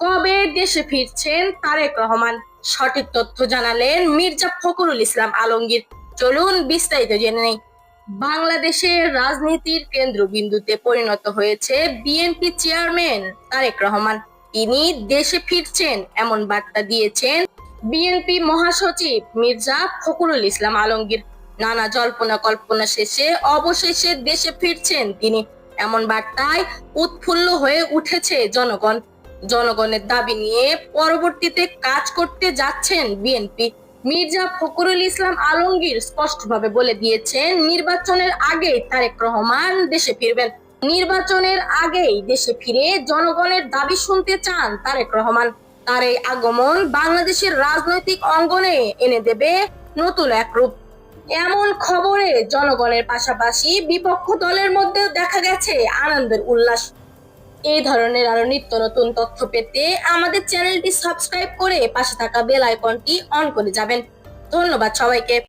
কবে দেশে ফিরছেন তারেক রহমান? সঠিক তথ্য জানালেন মির্জা ফখরুল ইসলাম আলমগীর। চলুন বিস্তারিত জেনে নেই। বাংলাদেশের রাজনীতির কেন্দ্রবিন্দুতে পরিণত হয়েছে বিএনপি চেয়ারম্যান তারেক রহমান। তিনি দেশে ফিরছেন এমন বার্তা দিয়েছেন বিএনপি মহাসচিব মির্জা ফখরুল ইসলাম আলমগীর। নানা জল্পনা কল্পনা শেষে অবশেষে দেশে ফিরছেন তিনি। এমন বার্তায় উৎফুল্ল হয়ে উঠেছে জনগণ। জনগণের দাবি নিয়ে পরবর্তীতে কাজ করতে যাচ্ছেন বিএনপি। মির্জা ফখরুল ইসলাম আলমগীর স্পষ্টভাবে বলে দিয়েছেন, নির্বাচনের আগেই তারেক রহমান দেশে ফিরবেন। নির্বাচনের আগেই দেশে ফিরে জনগণের দাবি শুনতে চান তারেক রহমান। তার এই আগমন বাংলাদেশের রাজনৈতিক অঙ্গনে এনে দেবে নতুন এক রূপ। এমন খবরে জনগণের পাশাপাশি বিপক্ষ দলের মধ্যেও দেখা গেছে আনন্দের উল্লাস। এই ধরনের আরও নিত্য নতুন তথ্য পেতে আমাদের চ্যানেলটি সাবস্ক্রাইব করে পাশে থাকা বেল আইকনটি অন করে যাবেন। ধন্যবাদ সবাইকে।